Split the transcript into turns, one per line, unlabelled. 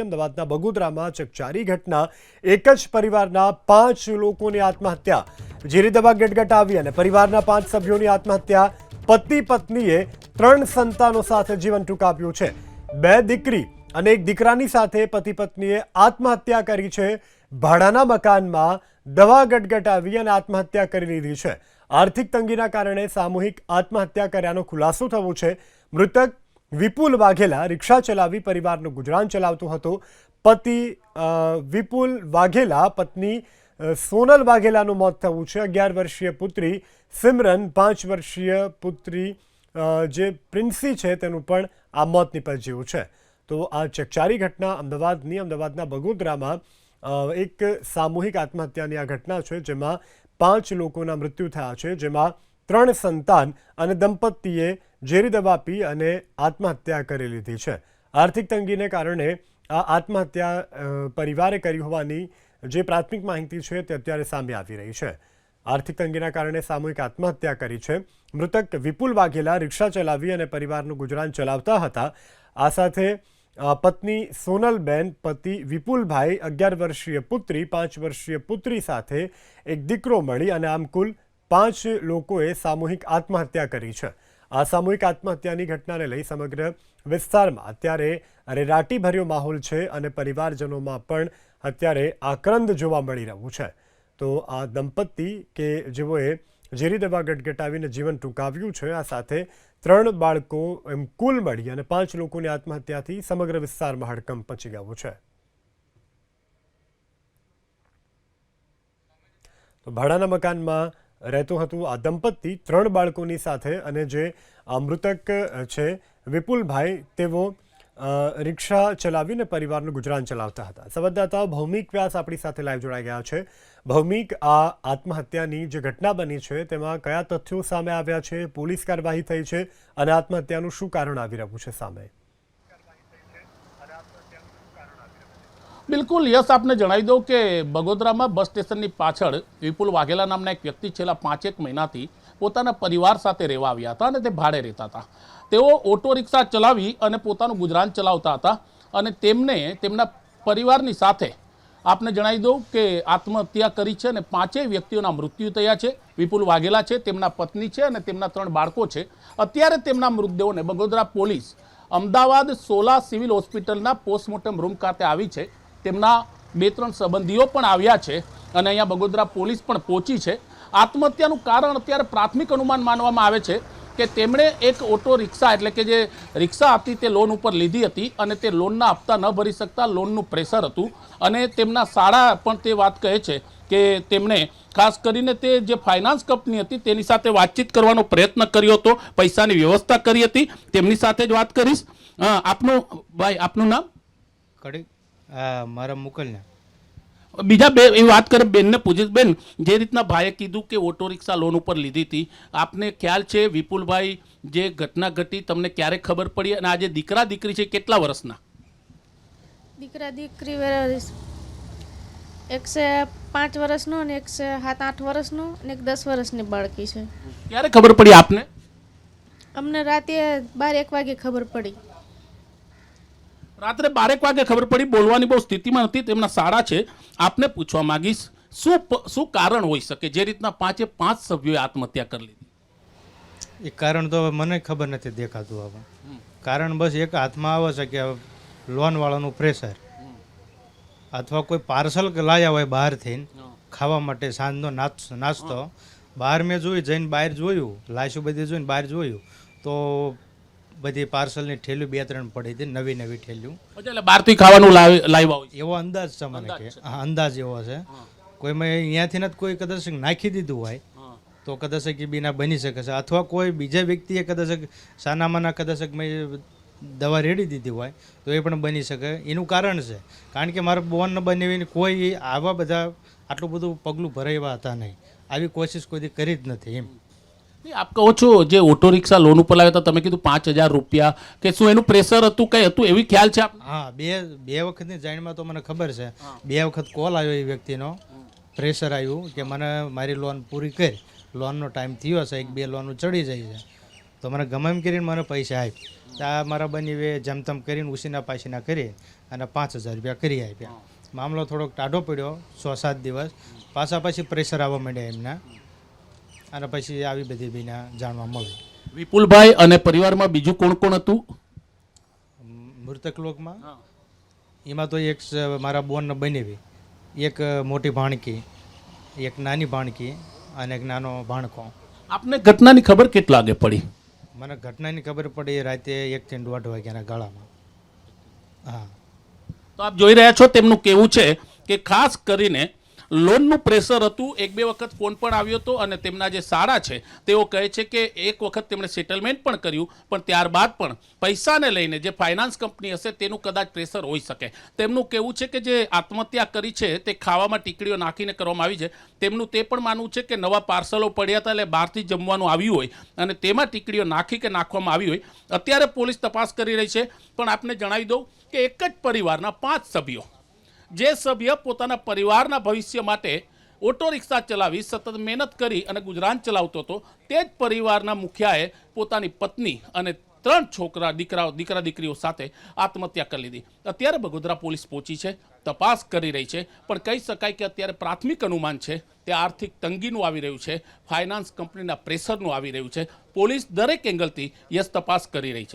અમદાવાદના બગોદરામાં ચકચારી ઘટના. એક જ પરિવારના પાંચ લોકોની આત્મહત્યા. ઝેરી દવા ગટગટાવી અને પરિવારના પાંચ સભ્યોની આત્મહત્યા. પતિ પત્નીએ ત્રણ સંતાનો સાથે જીવન ટૂંકાવ્યું છે. બે દીકરી અને એક દીકરાની સાથે પતિ પત્નીએ આત્મહત્યા કરી છે. ભાડાના મકાનમાં દવા ગટગટાવી અને આત્મહત્યા કરી લીધી છે. આર્થિક તંગીના કારણે સામૂહિક આત્મહત્યા કર્યાનો ખુલાસો થવો છે. મૃતક વિપુલ વાઘેલા રિક્ષા ચલાવી પરિવારનું ગુજરાન ચલાવતો હતો. પતિ વિપુલ વાઘેલા, પત્ની સોનલ વાઘેલાનું મોત થયું છે. અગિયાર વર્ષીય પુત્રી સિમરન, પાંચ વર્ષીય પુત્રી જે પ્રિન્સી છે તેનું પણ આ મોત નીપજ્યું છે. તો આ ચકચારી ઘટના અમદાવાદની, અમદાવાદના બગોદરામાં એક સામૂહિક આત્મહત્યાની આ ઘટના છે, જેમાં પાંચ લોકોના મૃત્યુ થયા છે, જેમાં ત્રણ સંતાન અને દંપતીએ ઝેરી દવા પી અને આત્મહત્યા કરી લીધી છે. આર્થિક તંગીને કારણે આ આત્મહત્યા પરિવારે કરી હોવાની જે પ્રાથમિક માહિતી છે તે અત્યારે સામે આવી રહી છે. આર્થિક તંગીના કારણે સામૂહિક આત્મહત્યા કરી છે. મૃતક વિપુલ વાઘેલા રિક્ષા ચલાવી અને પરિવારનું ગુજરાન ચલાવતા હતા. આ સાથે પત્ની સોનલબેન, પતિ વિપુલભાઈ, અગિયાર વર્ષીય પુત્રી, પાંચ વર્ષીય પુત્રી સાથે એક દીકરો મળી અને આમ કુલ પાંચ લોકોએ સામૂહિક આત્મહત્યા કરી છે. આ સામૂહિક આત્મહત્યાની ઘટનાને લઈ સમગ્ર વિસ્તારમાં અત્યારે રેરાટીભર્યો માહોલ છે અને પરિવારજનોમાં પણ અત્યારે આક્રંદ જોવા મળી રહ્યું છે. તો આ દંપતી કે જેઓએ ઝેરી દવા ગટગટાવીને જીવન ટૂંકાવ્યું છે, આ સાથે ત્રણ બાળકો એમ કુલ મળી અને પાંચ લોકોની આત્મહત્યાથી સમગ્ર વિસ્તારમાં હડકંપ પચી ગયો છે. તો ભાડાના મકાનમાં રહેતું હતું. આ દંપતી ત્રણ બાળકોની સાથે અને જે મૃતક છે, વિપુલભાઈ, તેઓ રિક્ષા ચલાવીને પરિવારનું ગુજરાન ચલાવતા હતા. સંવાદદાતા ભૌમિક વ્યાસ આપણી સાથે લાઈવ જોડાઈ ગયા છે. ભૌમિક, આ આત્મહત્યાની જે ઘટના બની છે, તેમાં કયા તથ્યો સામે આવ્યા છે, પોલીસ કાર્યવાહી થઈ છે અને આત્મહત્યાનું શું કારણ આવી રહ્યું છે સામે?
બિલકુલ, યસ, આપને જણાવી દઉં કે બગોદરામાં બસ સ્ટેશનની પાછળ વિપુલ વાઘેલા નામના એક વ્યક્તિ છેલ્લા પાંચેક મહિનાથી પોતાના પરિવાર સાથે રહેવા આવ્યા હતા અને તે ભાડે રહેતા હતા. તેઓ ઓટો રિક્ષા ચલાવી અને પોતાનું ગુજરાન ચલાવતા હતા અને તેમને તેમના પરિવારની સાથે આપને જણાવી દઉં કે આત્મહત્યા કરી છે અને પાંચેય વ્યક્તિઓના મૃત્યુ થયા છે. વિપુલ વાઘેલા છે, તેમના પત્ની છે અને તેમના ત્રણ બાળકો છે. અત્યારે તેમના મૃતદેહોને બગોદરા પોલીસ અમદાવાદ સોલા સિવિલ હોસ્પિટલના પોસ્ટમોર્ટમ રૂમ ખાતે આવી છે. તેમના બે ત્રણ સંબંધીઓ પણ આવ્યા છે અને અહીંયા બગોદરા પોલીસ પણ પહોંચી છે. આત્મહત્યાનું કારણ અત્યારે પ્રાથમિક અનુમાન માનવામાં આવે છે કે તેમણે એક ઓટો રિક્ષા એટલે કે જે રિક્ષા હતી તે લોન ઉપર લીધી હતી અને તે લોનના હપ્તા ન ભરી શકતા લોનનું પ્રેશર હતું અને તેમના શાળા પણ તે વાત કહે છે કે તેમણે ખાસ કરીને તે જે ફાઇનાન્સ કંપની હતી તેની સાથે વાતચીત કરવાનો પ્રયત્ન કર્યો હતો, પૈસાની વ્યવસ્થા કરી હતી. તેમની સાથે જ વાત કરીશ. આપનું, ભાઈ, આપનું નામ?
કડી આ મારા મોકલને.
બીજા બે એ વાત કરે બેનને પૂછીશ બેન જે રીતના ભાઈએ કીધું કે ઓટો રિક્ષા લોન ઉપર લીધી હતી આપને ખ્યાલ છે વિપુલભાઈ જે ઘટના ઘટી તમને ક્યારે ખબર પડી અને આજે દીકરા દીકરી છે કેટલા વર્ષના?
દીકરા દીકરી એકસો પાંચ વર્ષનો અને એક છે સાત આઠ વર્ષનો અને એક દસ વર્ષની બાળકી છે.
ક્યારે ખબર પડી આપને?
અમને રાતે બાર એક વાગે ખબર પડી.
રાત્રે બારેક વાગે ખબર પડી બોલવાની બહુ સ્થિતિમાં નથી તેમના શાળા છે. આપને પૂછવા માંગીશ શું શું કારણ હોઈ શકે જે રીતના પાંચે પાંચ સભ્યોએ આત્મહત્યા કરી લીધી?
એ કારણ તો હવે મને ખબર નથી દેખાતું હવે. કારણ બસ એક હાથમાં આવે છે કે લોનવાળાનું પ્રેશર. અથવા કોઈ પાર્સલ લાયા હોય બહાર થઈને ખાવા માટે સાંજનો નાસ્તો. નાસ્તો બહાર મેં જોયું જઈને બહાર જોયું લાશું બધી જોઈને બહાર જોયું. તો બધી પાર્સલની ઠેલી બે ત્રણ પડી હતી નવી નવી ઠેલીઓ.
એટલે બહારથી ખાવાનું લાવી- લાવ્યા
એવો અંદાજ છે મને કે. હા અંદાજ એવો છે. કોઈ મેં અહીંયાથી નથી કોઈ કદાચ નાખી દીધું હોય તો કદાચ કે બીના બની શકે છે. અથવા કોઈ બીજા વ્યક્તિએ કદાચ સાનામાના કદાચ મેં દવા રેડી દીધી હોય તો એ પણ બની શકે. એનું કારણ છે. કારણ કે મારા બોન બનાવીને કોઈ આવા બધા આટલું બધું પગલું ભરાવ્યા હતા નહીં. આવી કોશિશ કોઈથી કરી જ નથી એમ.
આપ કહો છો જે ઓટો રિક્ષા લોન ઉપર લાવ્યા હતા તમે કીધું પાંચ હજાર રૂપિયા કે શું એનું પ્રેશર હતું કઈ હતું? એવી ખ્યાલ છે આપ
હા બે બે વખતની જાણમાં તો મને ખબર છે. બે વખત કોલ આવ્યો એ વ્યક્તિનો. પ્રેશર આવ્યું કે મને મારી લોન પૂરી કરી. લોનનો ટાઈમ થયો છે એક બે લોન ચડી જાય છે. તો મને ગમે એમ કરીને મને પૈસા આપ તો આ મારા બની એ તેમ કરીને ઉસીના પાસીના કરી અને પાંચ હજાર રૂપિયા કરી આપ્યા. મામલો થોડોક ટાઢો પડ્યો છ સાત દિવસ. પાછા પછી પ્રેશર આવવા માંડ્યા એમના. અને પછી આવી બધી બીના જાણવા મળી.
વિપુલભાઈ અને પરિવારમાં બીજું કોણ કોણ હતું?
મૃતક લોકમાં? એમાં તો એક મારા બોન બનેવી. એક મોટી ભાણકી એક નાની ભાણકી અને એક નાનો ભાણકો.
આપને ઘટનાની ખબર કેટલા વાગે પડી?
મને ઘટનાની ખબર પડી રાતે એકથી દોઢ વાગ્યાના ગાળામાં. હા.
તો આપ જોઈ રહ્યા છો તેમનું કેવું છે કે ખાસ કરીને લોનનું પ્રેશર હતું. એક બે વખત ફોન પણ આવ્યો હતો અને તેમના જે શાળા છે, તેઓ કહે છે કે એક વખત તેમણે સેટલમેન્ટ પણ કર્યું, પણ ત્યારબાદ પણ પૈસાને લઈને જે ફાઇનાન્સ કંપની હશે તેનું કદાચ પ્રેશર હોઈ શકે. તેમનું કેવું છે કે જે આત્મહત્યા કરી છે, તે ખાવામાં ટીકડીઓ નાખીને કરવામાં આવી છે. તેમનું તે પણ માનવું છે કે નવા પાર્સલો પડ્યા હતા એટલે બહારથી જમવાનું આવ્યું હોય અને તેમાં ટીકડીઓ નાખી કે નાખવામાં આવી હોય. અત્યારે પોલીસ તપાસ કરી રહી છે, પણ આપને જણાવી દઉં કે એક જ પરિવારના પાંચ સભ્યો જે સભ્ય પોતાના પરિવારના ભવિષ્ય માટે ઓટો રિક્ષા ચલાવી સતત મહેનત કરી અને ગુજરાન ચલાવતો હતો, તે જ પરિવારના મુખિયાએ પોતાની પત્ની અને ત્રણ છોકરા દીકરાઓ, દીકરા દીકરીઓ સાથે આત્મહત્યા કરી લીધી. અત્યારે બગોદરા પોલીસ પહોંચી છે, તપાસ કરી રહી છે, પણ કહી શકાય કે અત્યારે પ્રાથમિક અનુમાન છે, તે આર્થિક તંગીનું આવી રહ્યું છે, ફાઇનાન્સ કંપનીના પ્રેશરનું આવી રહ્યું છે, પોલીસ દરેક એંગલથી યસ તપાસ કરી રહી છે.